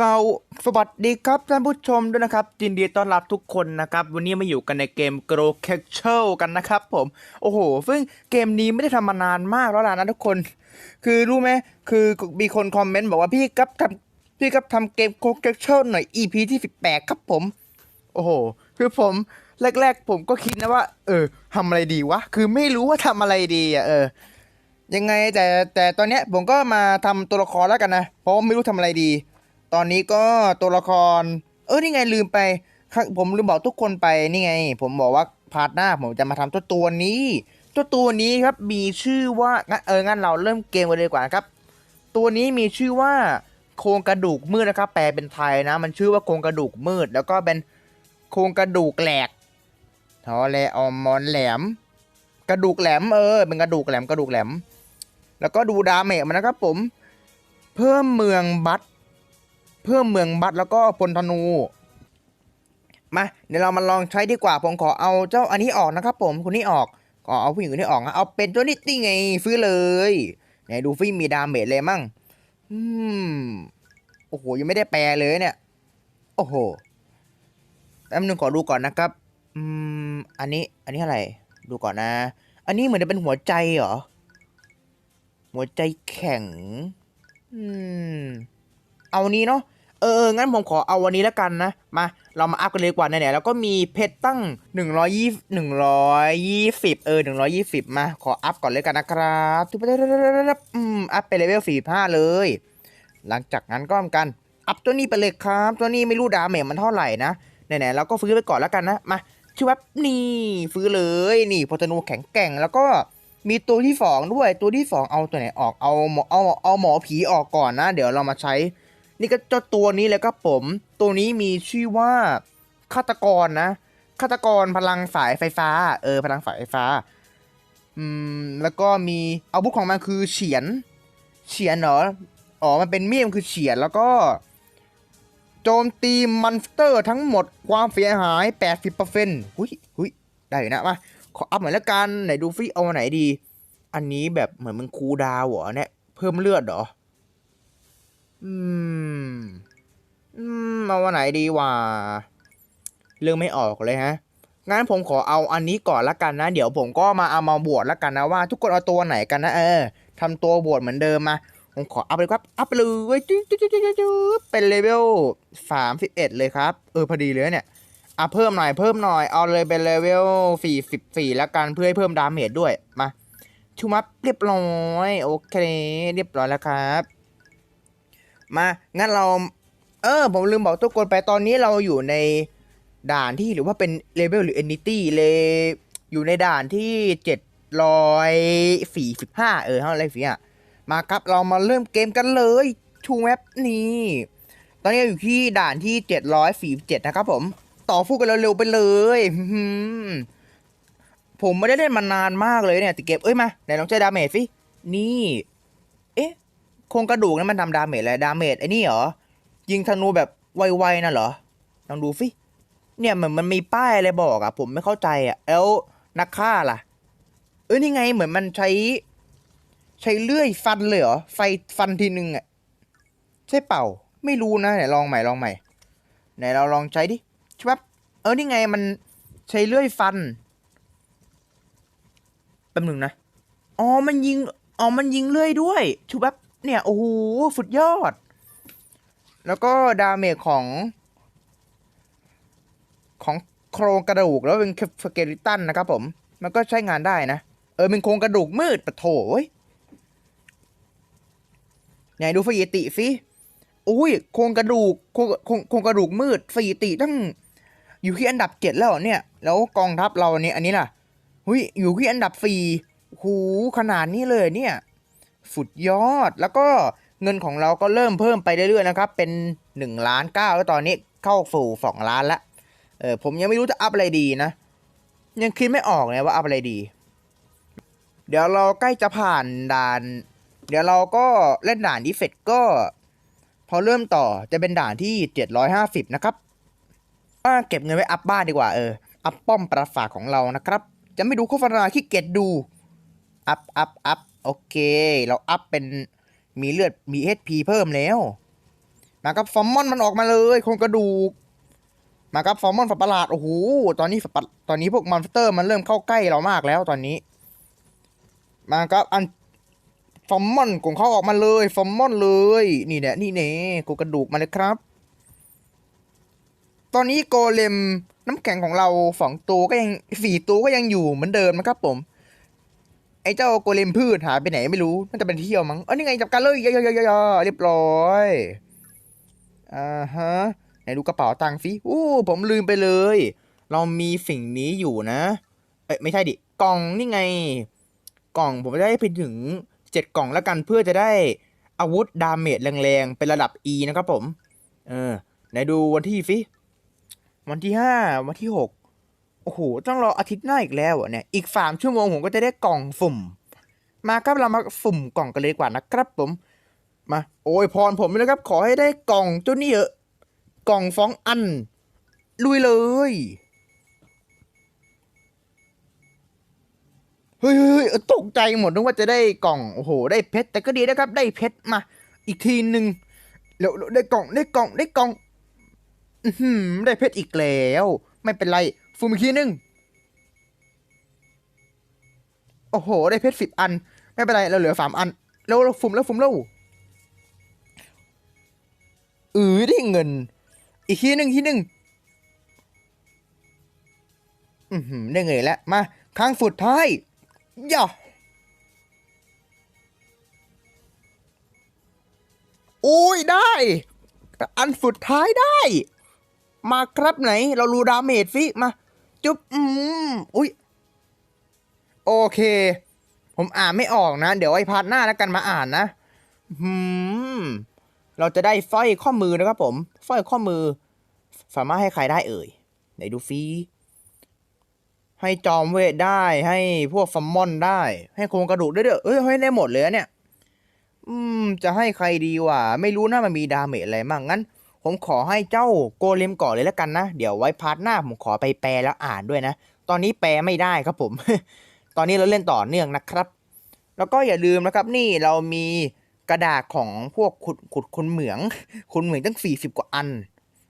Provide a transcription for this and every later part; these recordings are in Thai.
สวสวัสดีครับท่านผู้ชมด้วยนะครับยินดีต้อนรับทุกคนนะครับ วันนี้มาอยู่กันในเกม Grow c a t c h e กันนะครับผม โอ้โห ซึ่งเกมนี้ไม่ได้ทำมานานมากแล้วล่ะนะทุกคน คือรู้ไหมคือมีคนคอมเมนต์บอกว่าพี่ครับทำพี่ครับทำเกม Grow c a t c h e หน่อย EP ที่18ครับผม โอ้โห คือผมแรก ๆ ผมก็คิดนะว่า เออทำอะไรดีวะ คือไม่รู้ว่าทำอะไรดีอะเออยังไงแต่แต่ตอนเนี้ยผมก็มาทำตัวละครแล้วกันนะ เพราะว่าไม่รู้ทำอะไรดี ตอนนี้ก็ตัวละคร เออนี่ไงลืมไป ผมลืมบอกทุกคนไปนี่ไง ผมบอกว่าพาร์ทหน้าผมจะมาทำตัวตัวนี้ ตัวตัวนี้ครับมีชื่อว่างั้นเอองั้นเราเริ่มเกมกันเลยดีกว่านครับ ตัวนี้มีชื่อว่าโครงกระดูกมืดนะครับ แปลเป็นไทยนะ มันชื่อว่าโครงกระดูกมืด แล้วก็เป็นโครงกระดูกแหลกทอแลออมมอนแหลม กระดูกแหลมเออเป็นกระดูกแหลมกระดูกแหลม แล้วก็ดูดาเมจมันนะครับผม เพิ่มเมืองบัต เพิ่มเมืองบัตแล้วก็พลธนู มาเดี๋ยวเรามาลองใช้ดีกว่า ผมขอเอาเจ้าอันนี้ออกนะครับ ผมคนนี้ออกขอเอาผู้หญิงคนนี้ออกนะเอาเป็นตัวนี้นี่ไงฟื้นเลยไหนดูฟี่มีดาเมจเลยมั่งอืมโอ้โหยังไม่ได้แปลเลยเนี่ย โอ้โหแป๊บนึงขอดูก่อนนะครับ อืม อันนี้ อันนี้อะไร ดูก่อนนะ อันนี้เหมือนจะเป็นหัวใจเหรอ หัวใจแข็ง อืม เอานี้เนาะเอองั้นผมขอเอาวันนี้แล้วกันนะ มา เรามาอัพกันเลยกว่าไหนๆแล้วก็มีเพชรตั้ง 120 120 เออ 120 มา ขออัพก่อนเลยกันนะครับทุบอืมอัพไปเลเวล 45 เลย หลังจากนั้นก็ทำกัน อัพตัวนี้ไปเลยครับ ตัวนี้ไม่รู้ดาเมจมันเท่าไหร่นะไหนๆเราก็ฟื้นไปก่อนแล้วกันนะ มาชื่อว่านี่ฟื้นเลย นี่พอธนูแข็งแกร่งแล้วก็มีตัวที่สองด้วย ตัวที่สองเอาตัวไหนออก เอาหมอเอาเอาหมอผีออกก่อนนะ เดี๋ยวเรามาใช้ นี่ก็เจ้าตัวนี้เลยครับผม ตัวนี้มีชื่อว่าฆาตกรนะฆาตกรพลังสายไฟฟ้า เออ พลังสายไฟฟ้า อืม แล้วก็มีอาวุธของมันคือเฉียน เฉียนเหรอ อ๋อ มันเป็นมีดมันคือเฉียน แล้วก็ โจมตีมอนสเตอร์ทั้งหมดความเสียหาย 80%หุยหุยได้อยู่นะมา ขออัพหน่อยละกัน ไหนดูฟิเอาอันไหนดี อันนี้แบบเหมือนมันคูดาวเหรอเนี่ย เพิ่มเลือดเหรอ อืม อืม เอาอันไหนดีวะเรื่องไม่ออกเลยฮะ งั้นผมขอเอาอันนี้ก่อนละกันนะ เดี๋ยวผมก็มาเอามาบวชละกันนะว่า ทุกคนเอาตัวไหนกันนะเออทำตัวบวชเหมือนเดิมมา ผมขออัพเลยครับ อัพไปเลยจุ๊ดจุ๊ดจุ๊ดจุ๊ดจุ๊ดเป็นเลเวลสามสิบเอ็ดเลยครับ เออพอดีเลยเนี่ยอะเพิ่มหน่อยเพิ่มหน่อย เอาเลยเป็นเลเวลสี่สิบสี่ล้วกันเพื่อให้เพิ่มดาเมจด้วย มาชูมับเรียบร้อย โอเค เรียบร้อยแล้วครับ มางั้นเรา เออ ผมลืมบอกทุกคนไปตอนนี้เราอยู่ในด่านที่หรือว่าเป็นเลเวลหรือเอนิตี้เลยอยู่ในด่านที่เจ็ดร้อยสี่สิบห้าเออเท่าไรสิอะมาครับเรามาเริ่มเกมกันเลยชูแมปนี้ ตอนนี้อยู่ที่ด่านที่เจ็ดร้อยสี่เจ็ดนะครับผม ต่อฟูกันเร็วๆไปเลยผมไม่ได้เล่นมานานมากเลยเนี่ยติเก็บเอ้ยมาไหนลองใช้ดาเมจสินี่ เอ๊ะ โครงกระดูกนั้นมันทำดาเมจอะไรดาเมจไอ้นี่เหรอ ยิงธนูแบบไวๆนะเหรอ ลองดูสิเนี่ยเหมือนมันมีป้ายอะไรบอกอะผมไม่เข้าใจอะแล้วนักฆ่าล่ะ เอ้ยนี่ไงเหมือนมันใช้ ใช้เลื่อยฟันเลยเหรอ ไฟฟันทีนึงอะใช่เปล่า ไม่รู้นะไหนลองใหม่ลองใหม่ไหนเราลองใช้ดิใช่ปะเออนี่ไงมันใช้เลื่อยฟันแป๊บหนึ่งนะ อ๋อ มันยิง อ๋อ มันยิงเลื่อยด้วยชูแบบ เนี่ย โอ้โหสุดยอด แล้วก็ดาเมจของ ของโครงกระดูกแล้วเป็นสเกลิตันนะครับผม มันก็ใช้งานได้นะ เออ เป็นโครงกระดูกมืดปะโถเว้ยไหนดูฟีติสิอุ้ยโครงกระดูกโครงโครงกระดูกมืดฟีติตั้ง อยู่ที่อันดับเจ็ดแล้วเนี่ย แล้วกองทัพเราเนี่ยอันนี้ล่ะ หุยอยู่ที่อันดับสี่หูขนาดนี้เลยเนี่ย สุดยอด แล้วก็เงินของเราก็เริ่มเพิ่มไปเรื่อยๆนะครับ เป็น1ล้านเก้าแล้วตอนนี้เข้าสู่2ล้านละเออผมยังไม่รู้จะอัพอะไรดีนะ ยังคิดไม่ออกเลยว่าอัพอะไรดี เดี๋ยวเราใกล้จะผ่านด่าน เดี๋ยวเราก็เล่นด่านนี้เสร็จก็ พอเริ่มต่อจะเป็นด่านที่ 750 นะครับว่าเก็บเงินไว้อัพบ้านดีกว่าเอออัพป้อมปราสาทของเรานะครับ จะไม่ดูโฆษณาขี้เกียจดูอัพอัพอัพ โอเค เราอัพเป็นมีเลือดมี HP เพิ่มแล้ว มาครับฟอร์มอนมันออกมาเลยโครงกระดูก มาครับฟอร์มอนฝันประหลาดโอ้โหตอนนี้ฝันประตอนนี้พวกมอนสเตอร์มันเริ่มเข้าใกล้เรามากแล้วตอนนี้ มาครับอันฟอร์มอนของเขาออกมาเลยฟอร์มอนเลย นี่เนี่ยนี่เน่โครงกระดูกมาเลยครับ ตอนนี้โกเลมน้ำแข็งของเราสองตัวก็ยังสี่ตัวก็ยังอยู่เหมือนเดิมนะครับผม ไอ้เจ้าโกเลมพืชหายไปไหนไม่รู้น่าจะเป็นเที่ยวมั้งเออนี่ไงจับกันเลยยอยยอยเรียบร้อยอ่าฮะไหนดูกระเป๋าตังค์สิอู้ผมลืมไปเลย เรามีสิ่งนี้อยู่นะเอ้ยไม่ใช่ดิกล่องนี่ไง กล่องผมจะได้ไปถึงเจ็ดกล่องแล้วกันเพื่อจะได้อาวุธดาเมจแรงๆเป็นระดับ E นะครับผม เออไหนดูวันที่สิวันที่ห้าวันที่หก อ้โหต้องรออาทิตย์หน้าอีกแล้วเนี่ยอีกสามชั่วโมงผมก็จะได้กล่องสุ่ม มาครับเรามาสุ่มกล่องกันเลยดีกว่านะครับผมมาโอ้ยพรผมเลยครับ ขอให้ได้กล่องเจ้านี่เอะกล่องฟองอัน ลุยเลย เฮ้ยเฮ้ยตกใจหมดนึกว่าจะได้กล่อง โอ้โห ได้เพชร แต่ก็ดีนะครับ ได้เพชรมา อีกทีหนึ่งแล้วได้กล่อง ได้กล่อง ได้กล่อง อือหือได้เพชรอีกแล้ว ไม่เป็นไร ฟูมอีกทีหนึ่งโอ้โห ได้เพชรสิบอัน ไม่เป็นไร เราเหลือสามอัน แล้วเราฟุมแล้วฟุมแล้วเออได้เงิน อีกทีหนึ่งทีหนึ่งอือหือได้เงินแล้ว มา ครั้งสุดท้ายย่าโอ้ยได้ อันสุดท้ายได้ มาครับไหน เรารูดาเมจฟิมา จุ๊บอืมอุ้ยโอเค ผมอ่านไม่ออกนะ เดี๋ยวไอ้พาร์ทหน้าแล้วกันมาอ่านนะอืมเราจะได้สร้อยข้อมือนะครับผมสร้อยข้อมือ สามารถให้ใครได้เอ่ยไหนดูฟีให้จอมเวทได้ให้พวกฟัมมอนได้ ให้โครงกระดูกได้เด้วยเอ้ยให้ได้หมดเลยอะเนี่ย อืม จะให้ใครดีวะไม่รู้นะมันมีดาเมจอะไรมั่งงั้น ผมขอให้เจ้าโกเลมก่อนเลยแล้วกันนะ เดี๋ยวไว้พาร์ทหน้าผมขอไปแปลแล้วอ่านด้วยนะ ตอนนี้แปลไม่ได้ครับผม ตอนนี้เราเล่นต่อเนื่องนะครับ แล้วก็อย่าลืมนะครับนี่เรามีกระดาษของพวกขุดขุดคุณเหมืองคุณเหมืองตั้ง 40 กว่าอัน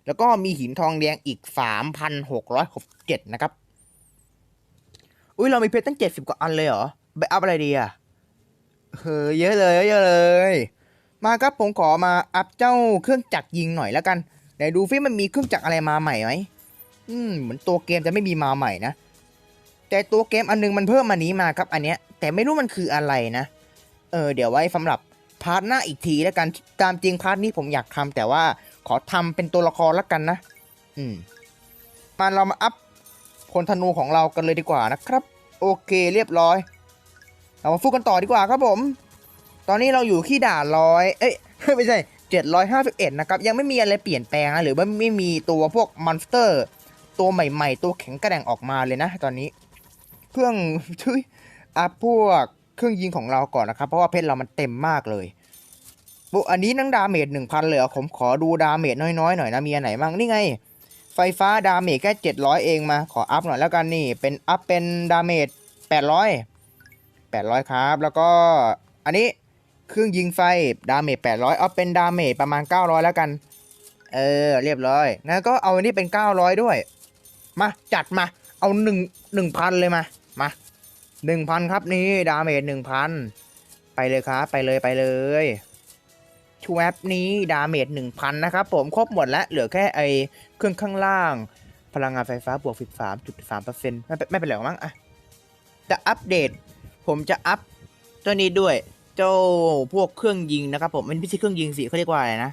แล้วก็มีหินทองแดงอีก 3,667 นะครับ อุ้ยเรามีเพชรตั้ง 70 กว่าอันเลยเหรอ ไปอัพอะไรดีอะเฮ้ยเยอะเลยเยอะเลย มาครับผมขอมาอัพเจ้าเครื่องจักรยิงหน่อยแล้วกันไหนดูฟิมันมีเครื่องจักรอะไรมาใหม่ไหมอืมเหมือนตัวเกมจะไม่มีมาใหม่นะ แต่ตัวเกมอันนึงมันเพิ่มมานี้มาครับอันเนี้ย แต่ไม่รู้มันคืออะไรนะ เออเดี๋ยวไว้สำหรับพาร์ทหน้าอีกทีแล้วกันตามจริงพาร์ทนี้ผมอยากทำแต่ว่าขอทำเป็นตัวละครแล้วกันนะ อืมมาเรามาอัพพลธนูของเรากันเลยดีกว่านะครับ โอเคเรียบร้อย เรามาฟูกันต่อดีกว่าครับผม ตอนนี้เราอยู่ที่ด่านร้อยเอ้ยไม่ใช่เจ็ดร้อยห้าสิบเอ็ดนะครับ ยังไม่มีอะไรเปลี่ยนแปลงนะหรือว่าไม่มีตัวพวกมอนสเตอร์ ตัวใหม่ ๆ ตัวแข็งกระแดงออกมาเลยนะ ตอนนี้ เครื่องชุยอัพพวกเครื่องยิงของเราก่อนนะครับ เพราะว่าเพชรเรามันเต็มมากเลยปุ๊อันนี้นั่งดาเมจหนึ่งพันเลยเหรอผมขอดูดาเมจน้อยๆหน่อยนะมีอันไหนบ้างนี่ไง ไฟฟ้าดาเมจแค่เจ็ดร้อยเองมา ขออัพหน่อยแล้วกันนี่ เป็นอัพเป็นดาเมจแปดร้อยแปดร้อยครับ แล้วก็อันนี้ เครื่องยิงไฟดาเมจแปดร้อยเอาเป็นดาเมจประมาณเก้าร้อยแล้วกัน เออ เรียบร้อยงั้นก็เอาอันนี้เป็นเก้าร้อยด้วย มา จัดมา เอาหนึ่งหนึ่งพันเลยมา มาหนึ่งพันครับนี่ดาเมจหนึ่งพันไปเลยครับ ไปเลยไปเลยชูแอปนี้ดาเมจหนึ่งพันนะครับผมครบหมดแล้ว เหลือแค่ไอเครื่องข้างล่าง พลังงานไฟฟ้าบวกสิบสามจุดสามเปอร์เซ็นต์ไม่เป็นไม่เป็นไรหรอกมั้งอะจะอัปเดต ผมจะอัพเจ้านี้ด้วย เจ้าพวกเครื่องยิงนะครับผมมันไม่ใช่เครื่องยิงสิเขาเรียกว่าอะไรนะ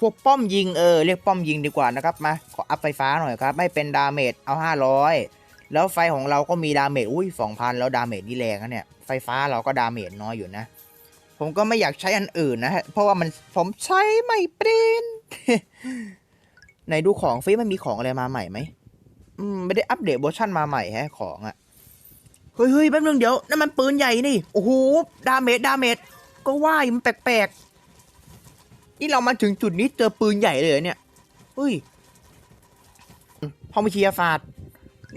พวกป้อมยิงเออเรียกป้อมยิงดีกว่านะครับมาขออัพไฟฟ้าหน่อยครับ ไม่เป็นดาเมจเอาห้าร้อยแล้วไฟของเราก็มีดาเมจอุ้ยสองพันแล้วดาเมจนี่แรงนะเนี่ยไฟฟ้าเราก็ดาเมจน้อยอยู่นะ ผมก็ไม่อยากใช้อันอื่นนะฮะเพราะว่ามันผมใช้ไม่เป็นไหนดูของฟิมันมีของอะไรมาใหม่ไหมอืมไม่ได้อัปเดตเวอร์ชันมาใหม่แฮะของอะ ฮ้ยเฮ้ยแป๊บนึงเดี๋ยวนั่นมันปืนใหญ่นี่ โอ้โห ดาเมจ ดาเมจ ก็ว่ายมันแปลกๆ นี่เรามาถึงจุดนี้เจอปืนใหญ่เลยเนี่ย เฮ้ย พอมาเชียร์ฟาด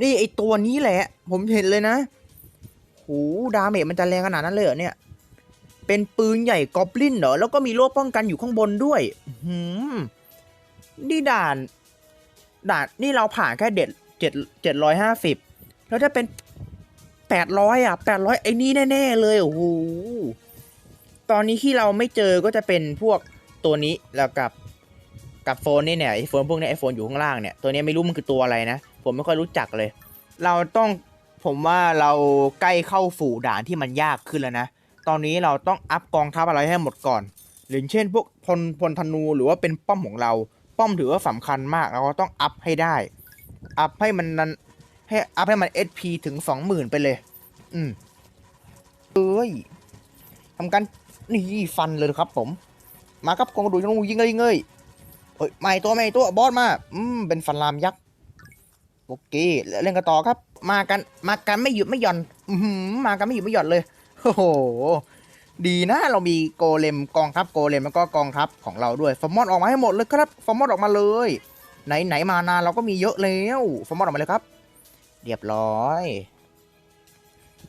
นี่ไอตัวนี้แหละ ผมเห็นเลยนะโหดาเมจมันจะแรงขนาดนั้นเลยเหรอเนี่ย เป็นปืนใหญ่กอบลินเหรอ แล้วก็มีโล่ป้องกันอยู่ข้างบนด้วย หืม นี่ด่าน ด่าน นี่เราผ่านแค่เด็ดเจ็ดเจ็ดร้อยห้าสิบ แล้วถ้าเป็น แปดร้อยอะแปดร้อยไอ้นี่แน่ๆเลยโอ้โหตอนนี้ที่เราไม่เจอก็จะเป็นพวกตัวนี้แล้วกับกับโฟนนี่เนี่ยไอโฟนพวกนี้ไอโฟนอยู่ข้างล่างเนี่ยตัวนี้ไม่รู้มันคือตัวอะไรนะ ผมไม่ค่อยรู้จักเลย เราต้องผมว่าเราใกล้เข้าสู่ด่านที่มันยากขึ้นแล้วนะ ตอนนี้เราต้องอัพกองทัพอะไรให้หมดก่อน หรือเช่น พวกพลพลธนูหรือว่าเป็นป้อมของเรา ป้อมถือว่าสำคัญมากเราก็ต้องอัพให้ได้ อัพให้มัน ให้อัพให้มัน SP ถึง20,000ไปเลย อืมเอ้ยทำกันนี่ฟันเลยครับผม มาครับกองกระดูกธนูยิงเลยยิงยเฮ้ยไม่ตัวไม่ตัวบอสมา อืม เป็นฟันรามยักษ์ โอเค เล่นกันต่อครับ มากัน มากันไม่หยุดไม่หย่อน อือหือมากันไม่หยุดไม่หย่อนเลย โอ้โห ดีนะ เรามีโกเลมกองทัพโกเลมแล้วก็กองทัพของเราด้วย ฟอร์มอนออกมาให้หมดเลยครับ ฟอร์มอนออกมาเลย ไหนไหนมานานเราก็มีเยอะแล้ว ฟอร์มอนออกมาเลยครับ เรียบร้อย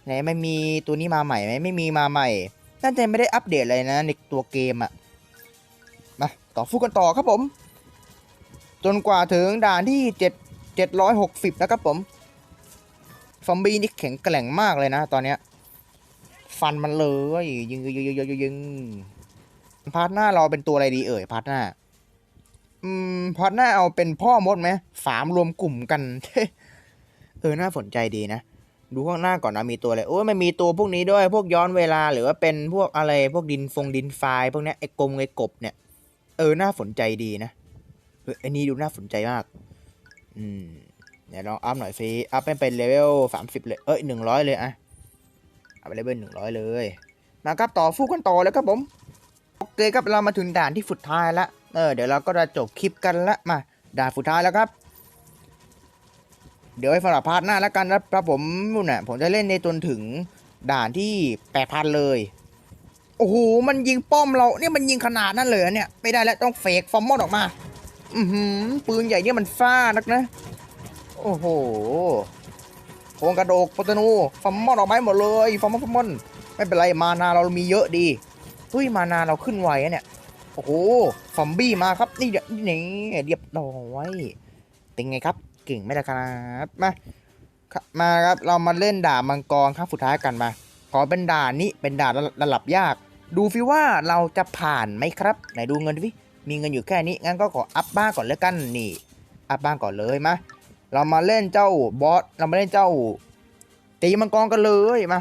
ไหนไม่มีตัวนี้มาใหม่ไหมไม่มีมาใหม่น่าจะไม่ได้อัปเดตอะไรนะในตัวเกมอะมาต่อฟูกันต่อครับผม จนกว่าถึงด่านที่เจ็ดเจ็ดร้อยหกสิบนะครับผมซอมบี้นี่แข็งแกร่งมากเลยนะตอนเนี้ยฟันมันเลยยิงยิงยิงยิงยิงพาร์ทหน้าเราเป็นตัวอะไรดีเอ่ยพาร์ทหน้า อืมพาร์ทหน้าเอาเป็นพ่อมดไหมฝามรวมกลุ่มกันเออน่าสนใจดีนะ ดูข้างหน้าก่อนนะมีตัวอะไรโอ้ยมันมีตัวพวกนี้ด้วย พวกย้อนเวลาหรือว่าเป็นพวกอะไรพวกดินฟงดินไฟพวกนี้ไอ้กลมไอ้กบเนี่ย เออน่าสนใจดีนะเออไอ้นี่ดูน่าสนใจมาก อืมเดี๋ยวลองอัพหน่อยสิอัพให้เป็นเลเวลสามสิบเลยเอ้ยหนึ่งร้อยเลยอะเอาไปเลเวลหนึ่งร้อยเลยมาครับต่อฟูกันต่อเลยครับผมโอเคครับเรามาถึงด่านที่สุดท้ายละเออเดี๋ยวเราก็จะจบคลิปกันละมาด่านสุดท้ายแล้วครับ เดี๋ยวให้สำหรับพาร์ทหน้าแล้วกันนะครับผมนู่นน่ะผมจะเล่นในจนถึงด่านที่แปดพันเลยโอ้โหมันยิงป้อมเราเนี่ยมันยิงขนาดนั้นเลยเนี่ยไม่ได้แล้วต้องเฟกฟอร์มมอดออกมา อือหือปืนใหญ่เนี่ยมันฟ้านักนะ โอ้โหโคงกระโดกปตนูฟอร์มมอนออกมาหมดเลยฟอร์มมอนฟอร์มอนไม่เป็นไรมานาเรามีเยอะดีเฮ้ยมานาเราขึ้นไวอะเนี่ยโอ้โหฟอมบี้มาครับนี่เดี๋ยวนี่เรียบร้อยเป็นไงครับ เก่งไหมล่ะครับมาครับมาครับเรามาเล่นด่ามังกรครั้งสุดท้ายกันมา ขอเป็นด่านนี้เป็นด่านระดับยาก ดูฟิว่าเราจะผ่านไหมครับ ไหนดูเงินดิมีเงินอยู่แค่นี้งั้นก็ขออัพบ้างก่อนแล้วกันนี่อัพบ้างก่อนเลยมาเรามาเล่นเจ้าบอสเรามาเล่นเจ้าตีมังกรกันเลยมา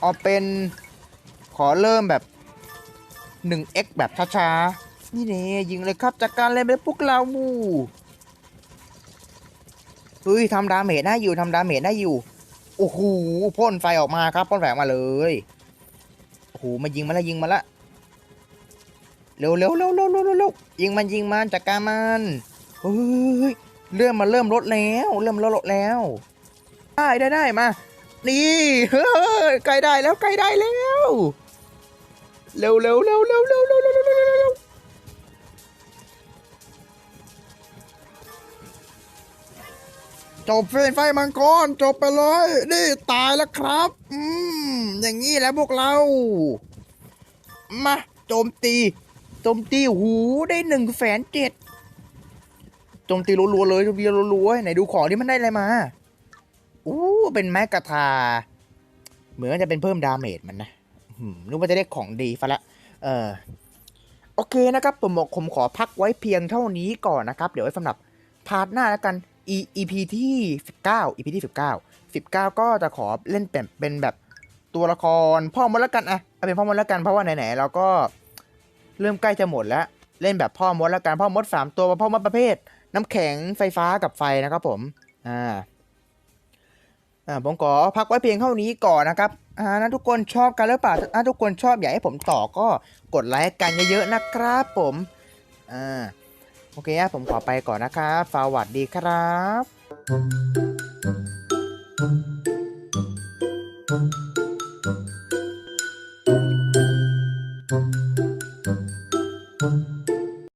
เอาเป็นขอเริ่มแบบ 1x แบบช้าๆนี่เน่ยิงเลยครับจากการเล่นไปพวกเรามู เฮ้ยทำดาเมจได้อยู่ทำดาเมจได้อยู่โอ้โหพ่นไฟออกมาครับพ่นแฝงมาเลยโอ้โหมายิงมานละยิงมานละเร็วเร็วเร็วเร็วเร็วเร็วยิงมันยิงมันจัดการมันเฮ้ยเริ่มมาเริ่มลดแล้ว เริ่มลดลดแล้ว ได้ได้ได้มานี่เฮ้ยใกล้ได้แล้วใกล้ได้แล้ว เร็วเร็วเร็วเร็วเร็วเร็ว จบเฟนไฟมังกรจบไปเลยนี่ตายแล้วครับ อืมอย่างนี้แหล้วพวกเรา มาโจมตีโจมตีหูได้หนึ่งแสนเจ็ดโจมตีรัวๆเลยโจมตีรัวๆไหนดูของที่มันได้อะไรมาอู้เป็นแมกกาทา เหมือนจะเป็นเพิ่มดาเมจมันนะนึกว่าจะได้ของดีฟะละ เออโอเคนะครับผมบอกผมขอพักไว้เพียงเท่านี้ก่อนนะครับ เดี๋ยวไว้สำหรับพาร์ทหน้าแล้วกัน EP ที่ 19 EP ที่ 19 19 ก็จะขอเล่นเป็นเป็นแบบตัวละครพ่อมดแล้วกันอะเอาเป็นพ่อมดแล้วกันเพราะว่าไหนๆเราก็เริ่มใกล้จะหมดแล้วเล่นแบบพ่อมดแล้วกันพ่อมดสามตัวพ่อมดประเภท น้ำแข็งไฟฟ้ากับไฟนะครับผมอ่าอ่าผมขอพักไว้เพียงเท่านี้ก่อนนะครับอ่านะทุกคนชอบกันหรือเปล่าถ้าทุกคนชอบอยากให้ผมต่อก็กดไลค์กันเยอะๆนะครับผมอ่า โอเคผมขอไปก่อนนะครับสวัสดีครับ